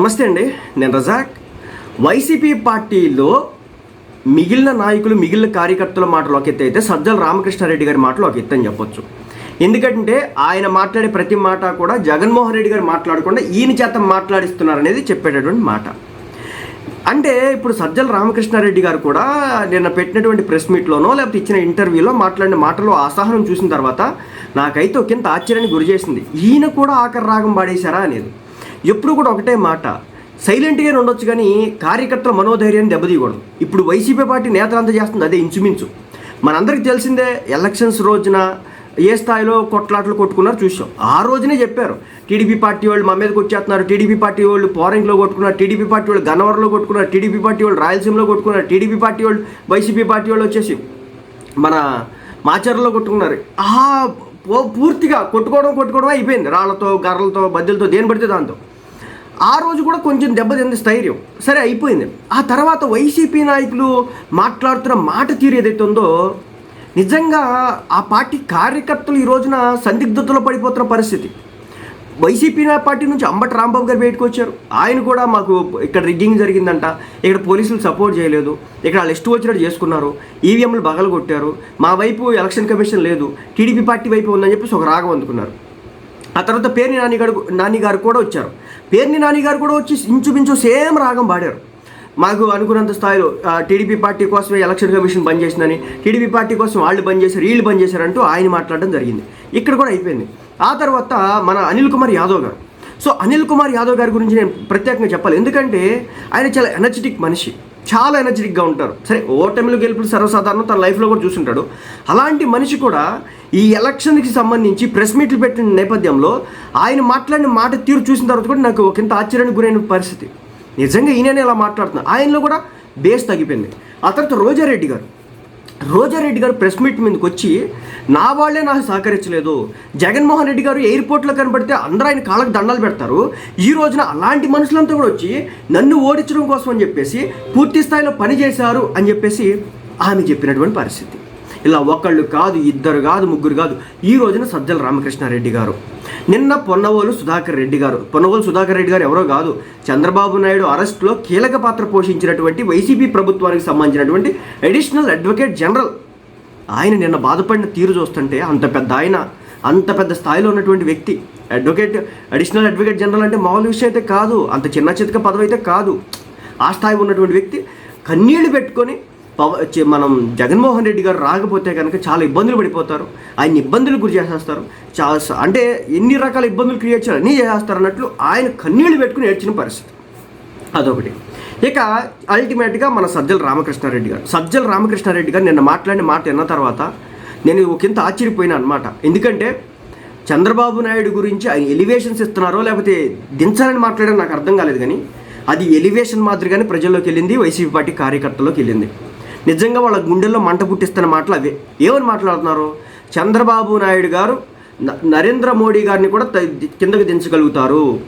నమస్తే అండి నేను రజాక్. వైసీపీ పార్టీలో మిగిలిన నాయకులు మిగిలిన కార్యకర్తల మాటలు ఒక ఎత్తు అయితే సజ్జల రామకృష్ణారెడ్డి గారి మాటలు ఒక ఎత్తు అని చెప్పొచ్చు. ఎందుకంటే ఆయన మాట్లాడే ప్రతి మాట కూడా జగన్మోహన్ రెడ్డి గారు మాట్లాడకుండా ఈయన చేత మాట్లాడిస్తున్నారనేది చెప్పేటటువంటి మాట. అంటే ఇప్పుడు సజ్జల రామకృష్ణారెడ్డి గారు కూడా నిన్న పెట్టినటువంటి ప్రెస్ మీట్లోనో లేకపోతే ఇచ్చిన ఇంటర్వ్యూలో మాట్లాడిన మాటలో అసహనం చూసిన తర్వాత నాకైతే ఒకంత ఆశ్చర్యానికి గురి చేసింది. ఈయన కూడా ఆఖరి రాగం పాడేశారా అనేది. ఎప్పుడు కూడా ఒకటే మాట. సైలెంట్గానే ఉండొచ్చు కానీ కార్యకర్తల మనోధైర్యాన్ని దెబ్బతీయకూడదు. ఇప్పుడు వైసీపీ పార్టీ నేతలంతా చేస్తుంది అదే ఇంచుమించు. మనందరికీ తెలిసిందే ఎలక్షన్స్ రోజున ఏ స్థాయిలో కొట్లాటలు కొట్టుకున్నారు చూసాం ఆ రోజునే చెప్పారు. టీడీపీ పార్టీ వాళ్ళు మా మీదకి వచ్చేస్తున్నారు. టీడీపీ పార్టీ వాళ్ళు పోరంగిలో కొట్టుకున్నారు. టీడీపీ పార్టీ వాళ్ళు గన్నవరంలో కొట్టుకున్నారు. టీడీపీ పార్టీ వాళ్ళు రాయలసీమలో కొట్టుకున్నారు. టీడీపీ పార్టీ వాళ్ళు వైసీపీ పార్టీ వాళ్ళు వచ్చేసి మన మాచర్లో కొట్టుకున్నారు. ఆ పూర్తిగా కొట్టుకోవడం కొట్టుకోవడం అయిపోయింది. రాళ్ళతో గర్రలతో బద్దెలతో దేని పడితే దాంతో. ఆ రోజు కూడా కొంచెం దెబ్బతింది స్థైర్యం. సరే అయిపోయింది. ఆ తర్వాత వైసీపీ నాయకులు మాట్లాడుతున్న మాట తీరు ఏదైతే ఉందో నిజంగా ఆ పార్టీ కార్యకర్తలు ఈ రోజున సందిగ్ధతలో పడిపోతున్న పరిస్థితి. వైసీపీ పార్టీ నుంచి అంబటి రాంబాబు గారు బయటకు వచ్చారు. ఆయన కూడా మాకు ఇక్కడ రిగ్గింగ్ జరిగిందంట. ఇక్కడ పోలీసులు సపోర్ట్ చేయలేదు. ఇక్కడ వాళ్ళు ఇష్టం వచ్చినట్టు చేసుకున్నారు. ఈవీఎంలు బగలు కొట్టారు మా వైపు ఎలక్షన్ కమిషన్ లేదు. టీడీపీ పార్టీ వైపు ఉందని చెప్పేసి ఒక రాగం అందుకున్నారు. ఆ తర్వాత పేరు నాని గారు నాని గారు కూడా వచ్చారు. పేర్ని నాని గారు కూడా వచ్చి ఇంచుమించు సేమ్ రాగం పాడారు. మాకు అనుకున్నంత స్థాయిలో టీడీపీ పార్టీ కోసమే ఎలక్షన్ కమిషన్ బంద్ చేసిందని టీడీపీ పార్టీ కోసం వాళ్ళు బంద్ చేశారు వీళ్ళు బంద్ చేశారంటూ ఆయన మాట్లాడడం జరిగింది. ఇక్కడ కూడా అయిపోయింది. ఆ తర్వాత మన అనిల్ కుమార్ యాదవ్ గారు. సో అనిల్ కుమార్ యాదవ్ గారి గురించి నేను ప్రత్యేకంగా చెప్పాలి. ఎందుకంటే ఆయన చాలా ఎనర్జెటిక్ మనిషి. చాలా ఎనర్జెటిక్గా ఉంటారు. సరే ఓటమిలు గెలుపులు సర్వసాధారణం తన లైఫ్లో కూడా చూసుంటాడు. అలాంటి మనిషి కూడా ఈ ఎలక్షన్కి సంబంధించి ప్రెస్ మీట్లు పెట్టిన నేపథ్యంలో ఆయన మాట్లాడిన మాట తీరు చూసిన తర్వాత కూడా నాకు ఒకంత ఆశ్చర్యానికి గురైన పరిస్థితి. నిజంగా ఈయననే ఇలా మాట్లాడుతున్నా. ఆయనలో కూడా బేస్ తగ్గిపోయింది. ఆ తర్వాత రోజారెడ్డి గారు. రోజారెడ్డి గారు ప్రెస్ మీట్ మీదకి వచ్చి నా వాళ్ళే నాకు సహకరించలేదు. జగన్మోహన్ రెడ్డి గారు ఎయిర్పోర్ట్లో కనబడితే అందరూ ఆయన కాళ్ళకు దండాలు పెడతారు. ఈ రోజున అలాంటి మనుషులంతా కూడా వచ్చి నన్ను ఓడించడం కోసం అని చెప్పేసి పూర్తి స్థాయిలో పని చేశారు అని చెప్పేసి ఆమె చెప్పినటువంటి పరిస్థితి. ఇలా ఒకళ్ళు కాదు ఇద్దరు కాదు ముగ్గురు కాదు. ఈ రోజున సజ్జల రామకృష్ణారెడ్డి గారు. నిన్న పొన్నవోలు సుధాకర్ రెడ్డి గారు. పొన్నవోలు సుధాకర్ రెడ్డి గారు ఎవరో కాదు. చంద్రబాబు నాయుడు అరెస్ట్లో కీలక పాత్ర పోషించినటువంటి వైసీపీ ప్రభుత్వానికి సంబంధించినటువంటి అడిషనల్ అడ్వకేట్ జనరల్ ఆయన నిన్న బాధపడిన తీరు చూస్తుంటే అంత పెద్ద ఆయన అంత పెద్ద స్థాయిలో ఉన్నటువంటి వ్యక్తి. అడ్వకేట్ అడిషనల్ అడ్వకేట్ జనరల్ అంటే మామూలు విషయం అయితే కాదు. అంత చిన్న చితక పదవి అయితే కాదు. ఆ స్థాయి ఉన్నటువంటి వ్యక్తి కన్నీళ్ళు పెట్టుకొని పవ మనం జగన్మోహన్ రెడ్డి గారు రాకపోతే కనుక చాలా ఇబ్బందులు పడిపోతారు. ఆయన ఇబ్బందులు గురి చేసేస్తారు. చాలా అంటే ఎన్ని రకాల ఇబ్బందులు క్రియేట్ చేయాలి అన్నీ చేసేస్తారు అన్నట్లు ఆయన కన్నీళ్ళు పెట్టుకుని ఏడ్చిన పరిస్థితి. అదొకటి. ఇక అల్టిమేట్గా మన సజ్జల రామకృష్ణారెడ్డి గారు. సజ్జల రామకృష్ణారెడ్డి గారు నిన్న మాట్లాడిన మాట విన్న తర్వాత నేను ఒకంత ఆశ్చర్యపోయినా అనమాట ఎందుకంటే చంద్రబాబు నాయుడు గురించి ఆయన ఎలివేషన్స్ ఇస్తున్నారో లేకపోతే దించాలని మాట్లాడడం నాకు అర్థం కాలేదు కానీ అది ఎలివేషన్ మాదిరిగానే ప్రజల్లోకి వెళ్ళింది వైసీపీ పార్టీ కార్యకర్తలోకి వెళ్ళింది. నిజంగా వాళ్ళ గుండెల్లో మంట పుట్టిస్తున్న మాటలు అవే. ఏమని మాట్లాడుతున్నారు? చంద్రబాబు నాయుడు గారు న- నరేంద్ర మోడీ గారిని కూడా కిందకు దించగలుగుతారు.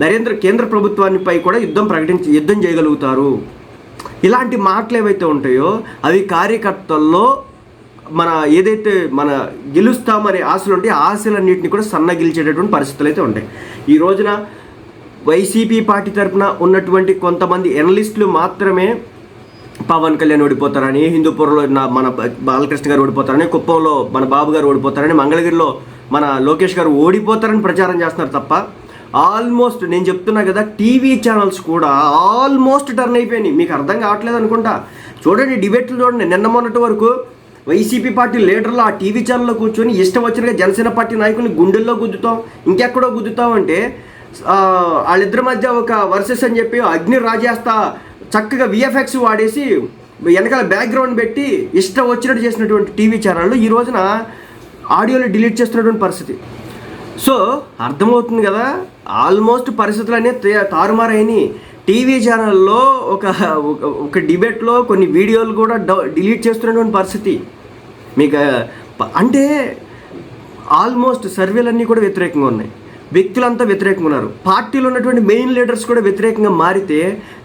నరేంద్ర కేంద్ర ప్రభుత్వానిపై కూడా యుద్ధం ప్రకటించి యుద్ధం చేయగలుగుతారు. ఇలాంటి మాటలు ఏవైతే ఉంటాయో అవి కార్యకర్తల్లో మన ఏదైతే మన గెలుస్తామనే ఆశలు ఉంటాయి ఆశలన్నింటినీ కూడా సన్నగిలిచేటటువంటి పరిస్థితులు అయితే ఉంటాయి. ఈ రోజున వైసీపీ పార్టీ తరపున ఉన్నటువంటి కొంతమంది ఎనలిస్టులు మాత్రమే పవన్ కళ్యాణ్ ఓడిపోతారని హిందూపురంలో నా మన బ- బాలకృష్ణ గారు ఓడిపోతారని కుప్పంలో మన బాబు గారు ఓడిపోతారని మంగళగిరిలో మన లోకేష్ గారు ఓడిపోతారని ప్రచారం చేస్తున్నారు తప్ప ఆల్మోస్ట్ నేను చెప్తున్నా కదా టీవీ ఛానల్స్ కూడా ఆల్మోస్ట్ టర్న్ అయిపోయినాయి. మీకు అర్థం కావట్లేదు అనుకుంటా. చూడండి డిబేట్లు చూడండి. నిన్న మొన్నటి వరకు వైసీపీ పార్టీ లీడర్లు ఆ టీవీ ఛానల్లో కూర్చొని ఇష్టం వచ్చినగా జనసేన పార్టీ నాయకుని గుండెల్లో గుద్దుతాం ఇంకెక్కడో గుద్దుతాం అంటే వాళ్ళిద్దరి మధ్య ఒక వర్సెస్ అని చెప్పి అగ్ని రాజేస్తా చక్కగా విఎఫ్ఎక్స్ వాడేసి వెనకాల బ్యాక్గ్రౌండ్ పెట్టి ఇష్టం వచ్చినట్టు చేసినటువంటి టీవీ ఛానళ్ళు ఈ రోజున ఆడియోలు డిలీట్ చేస్తున్నటువంటి పరిస్థితి. సో అర్థమవుతుంది కదా? ఆల్మోస్ట్ పరిస్థితులు అనేవి తారుమారైనాయి టీవీ ఛానల్లో ఒక ఒక- ఒక డిబేట్లో కొన్ని వీడియోలు కూడా డౌ- డిలీట్ చేస్తున్నటువంటి పరిస్థితి. మీకు అంటే ఆల్మోస్ట్ సర్వేలన్నీ కూడా వ్యతిరేకంగా ఉన్నాయి. వ్యక్తులంతా వ్యతిరేకంగా ఉన్నారు పార్టీలో ఉన్నటువంటి మెయిన్ లీడర్స్ కూడా వ్యతిరేకంగా మారితే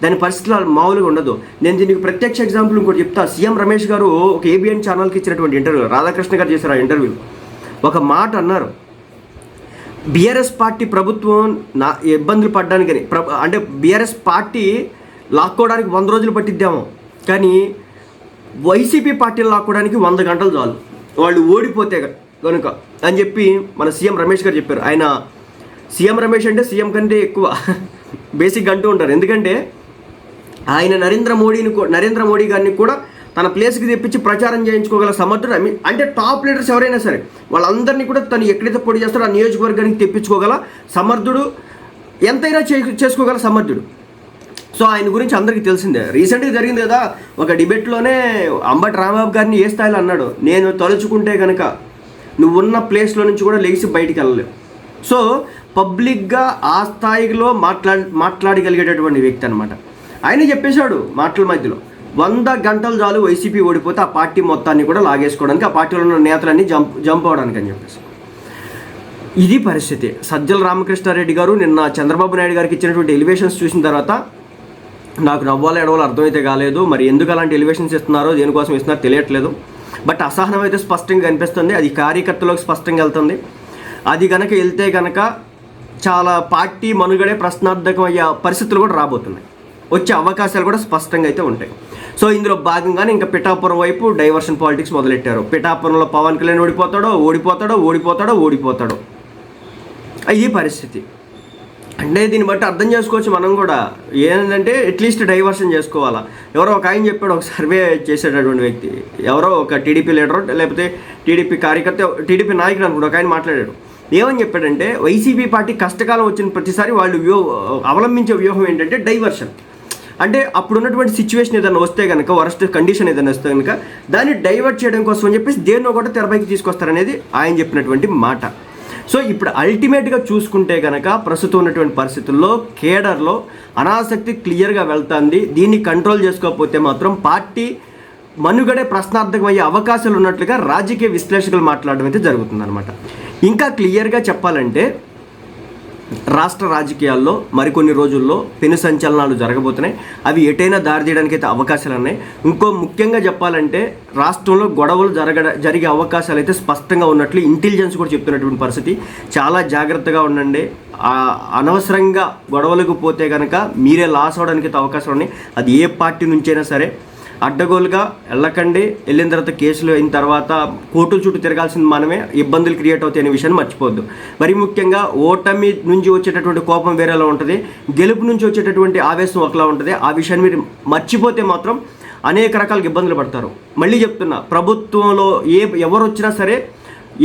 దాని పరిస్థితులు మామూలుగా ఉండదు. నేను దీనికి ప్రత్యక్ష ఎగ్జాంపుల్ ఇంకోటి చెప్తా. సీఎం రమేష్ గారు ఒక ఏబిఎన్ ఛానల్కి ఇచ్చినటువంటి ఇంటర్వ్యూ రాధాకృష్ణ గారు చేశారు ఆ ఇంటర్వ్యూ ఒక మాట అన్నారు. బీఆర్ఎస్ పార్టీ ప్రభుత్వం నా ఇబ్బందులు పడ్డానికని. అంటే బీఆర్ఎస్ పార్టీ లాక్కోవడానికి వంద రోజులు పట్టిద్దాము. కానీ వైసీపీ పార్టీని లాక్కోవడానికి వంద గంటలు చాలు. వాళ్ళు ఓడిపోతే కనుక అని చెప్పి మన సీఎం రమేష్ గారు చెప్పారు. ఆయన సీఎం రమేష్ అంటే సీఎం కంటే ఎక్కువ బేసిక్ అంటూ ఉంటారు. ఎందుకంటే ఆయన నరేంద్ర మోడీని నరేంద్ర మోడీ గారిని కూడా తన ప్లేస్కి తెప్పించి ప్రచారం చేయించుకోగల సమర్థుడు. అంటే టాప్ లీడర్స్ ఎవరైనా సరే వాళ్ళందరినీ కూడా తను ఎక్కడైతే పొడి చేస్తాడో ఆ నియోజకవర్గానికి తెప్పించుకోగల సమర్థుడు ఎంతైనా చే చేసుకోగల సమర్థుడు. సో ఆయన గురించి అందరికీ తెలిసిందే. రీసెంట్గా జరిగింది కదా ఒక డిబేట్లోనే అంబటి రాంబాబు గారిని ఏ స్థాయిలో అన్నాడు నేను తలుచుకుంటే కనుక నువ్వు ఉన్న ప్లేస్లో నుంచి కూడా లేచి బయటికి వెళ్ళలేవు. సో పబ్లిక్గా ఆ స్థాయిలో మాట్లా మాట్లాడగలిగేటటువంటి వ్యక్తి అనమాట ఆయన చెప్పేశాడు మాటల మధ్యలో వంద గంటలు చాలు వైసీపీ ఓడిపోతే ఆ పార్టీ మొత్తాన్ని కూడా లాగేసుకోవడానికి ఆ పార్టీలో ఉన్న నేతలన్నీ జంప్ జంప్ అవడానికి అని చెప్పేసి. ఇది పరిస్థితి. సజ్జల రామకృష్ణారెడ్డి గారు నిన్న చంద్రబాబు నాయుడు గారికి ఇచ్చినటువంటి ఎలివేషన్స్ చూసిన తర్వాత నాకు నవ్వాలో ఎడవాలో అర్థమైతే కాలేదు మరి ఎందుకు అలాంటి ఎలివేషన్స్ ఇస్తున్నారో దేనికోసం ఇస్తున్నారో తెలియట్లేదు. బట్ అసహనం అయితే స్పష్టంగా కనిపిస్తుంది అది కార్యకర్తలకు స్పష్టంగా వెళ్తుంది. అది కనుక వెళ్తే కనుక చాలా పార్టీ మనుగడే ప్రశ్నార్థకం అయ్యే పరిస్థితులు కూడా రాబోతున్నాయి. వచ్చే అవకాశాలు కూడా స్పష్టంగా అయితే ఉంటాయి. సో ఇందులో భాగంగానే ఇంకా పిఠాపురం వైపు డైవర్షన్ పాలిటిక్స్ మొదలెట్టారు. పిఠాపురంలో పవన్ కళ్యాణ్ ఓడిపోతాడో ఓడిపోతాడో ఓడిపోతాడో ఓడిపోతాడో. ఇది పరిస్థితి. అంటే దీన్ని బట్టి అర్థం చేసుకోవచ్చు మనం కూడా. ఏంటంటే అట్లీస్ట్ డైవర్షన్ చేసుకోవాలా. ఎవరో ఒక ఆయన చెప్పాడు ఒక సర్వే చేసేటటువంటి వ్యక్తి. ఎవరో ఒక టీడీపీ లీడర్ లేకపోతే టీడీపీ కార్యకర్త టీడీపీ నాయకుడు అనుకుంటా ఒక ఆయన మాట్లాడాడు. ఏమని చెప్పాడంటే వైసీపీ పార్టీ కష్టకాలం వచ్చిన ప్రతిసారి వాళ్ళు వ్యూ అవలంబించే వ్యూహం ఏంటంటే డైవర్షన్. అంటే అప్పుడు ఉన్నటువంటి సిచ్యువేషన్ ఏదైనా వస్తే కనుక వరస్ట్ కండిషన్ ఏదైనా వస్తే కనుక దాన్ని డైవర్ట్ చేయడం కోసం అని చెప్పేసి దేన్నో కూడా తెరపైకి తీసుకొస్తారనేది ఆయన చెప్పినటువంటి మాట. సో ఇప్పుడు అల్టిమేట్గా చూసుకుంటే కనుక ప్రస్తుతం ఉన్నటువంటి పరిస్థితుల్లో కేడర్లో అనాసక్తి క్లియర్గా వెళ్తుంది. దీన్ని కంట్రోల్ చేసుకోకపోతే మాత్రం పార్టీ మనుగడే ప్రశ్నార్థకం అయ్యే అవకాశాలు ఉన్నట్లుగా రాజకీయ విశ్లేషకులు మాట్లాడడం అయితే జరుగుతుందన్నమాట. ఇంకా క్లియర్గా చెప్పాలంటే రాష్ట్ర రాజకీయాల్లో మరికొన్ని రోజుల్లో పెను సంచలనాలు జరగబోతున్నాయి. అవి ఎటైనా దారి తీయడానికి అయితే అవకాశాలు ఉన్నాయి. ఇంకో ముఖ్యంగా చెప్పాలంటే రాష్ట్రంలో గొడవలు జరగ జరిగే అవకాశాలు అయితే స్పష్టంగా ఉన్నట్లు ఇంటెలిజెన్స్ కూడా చెప్తున్నటువంటి పరిస్థితి. చాలా జాగ్రత్తగా ఉండండి. అనవసరంగా గొడవలకు పోతే కనుక మీరే లాస్ అవడానికి అయితే అవకాశాలు ఉన్నాయి. అది ఏ పార్టీ నుంచైనా సరే అడ్డగోలుగా వెళ్ళకండి వెళ్ళిన తర్వాత కేసులు అయిన తర్వాత కోర్టుల చుట్టూ తిరగాల్సింది మనమే. ఇబ్బందులు క్రియేట్ అవుతాయి అనే విషయాన్ని మర్చిపోద్దు మరి ముఖ్యంగా ఓటమి నుంచి వచ్చేటటువంటి కోపం వేరేలా ఉంటుంది. గెలుపు నుంచి వచ్చేటటువంటి ఆవేశం ఒకలా ఉంటుంది. ఆ విషయాన్ని మీరు మర్చిపోతే మాత్రం అనేక రకాల ఇబ్బందులు పడతారు. మళ్ళీ చెప్తున్నా ప్రభుత్వంలో ఏ ఎవరు వచ్చినా సరే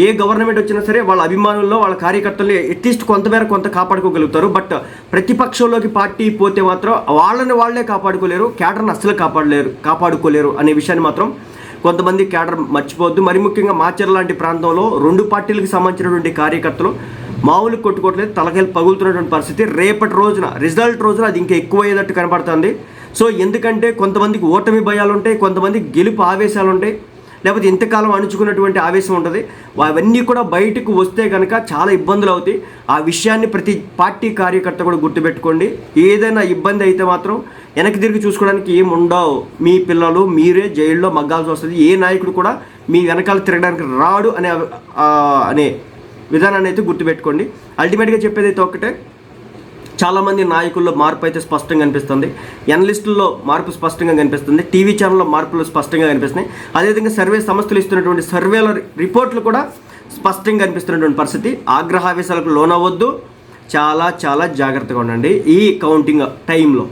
ఏ గవర్నమెంట్ వచ్చినా సరే వాళ్ళ అభిమానుల్లో వాళ్ళ కార్యకర్తలు అట్లీస్ట్ కొంతమేర కొంత కాపాడుకోగలుగుతారు. బట్ ప్రతిపక్షంలోకి పార్టీ పోతే మాత్రం వాళ్ళని వాళ్ళే కాపాడుకోలేరు క్యాడర్ని అస్సలు కాపాడలేరు కాపాడుకోలేరు అనే విషయాన్ని మాత్రం కొంతమంది క్యాడర్ మర్చిపోవద్దు. మరి ముఖ్యంగా మాచర్ లాంటి ప్రాంతంలో రెండు పార్టీలకు సంబంధించినటువంటి కార్యకర్తలు మామూలు కొట్టుకోవట్లేదు తలకాయలు పగులుతున్నటువంటి పరిస్థితి. రేపటి రోజున రిజల్ట్ రోజున అది ఇంకా ఎక్కువయ్యేటట్టు కనపడుతుంది సో ఎందుకంటే కొంతమందికి ఓటమి భయాలు ఉంటాయి కొంతమందికి గెలుపు ఆవేశాలు ఉంటాయి లేకపోతే ఇంతకాలం అణుచుకున్నటువంటి ఆవేశం ఉంటుంది. అవన్నీ కూడా బయటకు వస్తే కనుక చాలా ఇబ్బందులు అవుతాయి. ఆ విషయాన్ని ప్రతి పార్టీ కార్యకర్త కూడా గుర్తుపెట్టుకోండి. ఏదైనా ఇబ్బంది అయితే మాత్రం వెనక్కి తిరిగి చూసుకోవడానికి ఏం ఉండవు. మీ పిల్లలు మీరే జైల్లో మగ్గాల్సి వస్తుంది. ఏ నాయకుడు కూడా మీ వెనకాల తిరగడానికి రాడు అనే అనే విధానాన్ని అయితే గుర్తుపెట్టుకోండి. అల్టిమేట్గా చెప్పేది అయితే ఒకటే చాలామంది నాయకుల్లో మార్పు అయితే స్పష్టంగా కనిపిస్తుంది ఎనలిస్టుల్లో మార్పు స్పష్టంగా కనిపిస్తుంది. టీవీ ఛానల్లో మార్పులు స్పష్టంగా కనిపిస్తున్నాయి. అదేవిధంగా సర్వే సంస్థలు ఇస్తున్నటువంటి సర్వేల రిపోర్ట్లు కూడా స్పష్టంగా కనిపిస్తున్నటువంటి పరిస్థితి. ఆగ్రహావేశాలకు లోనవ్వద్దు. చాలా చాలా జాగ్రత్తగా ఉండండి. ఈ కౌంటింగ్ టైంలో.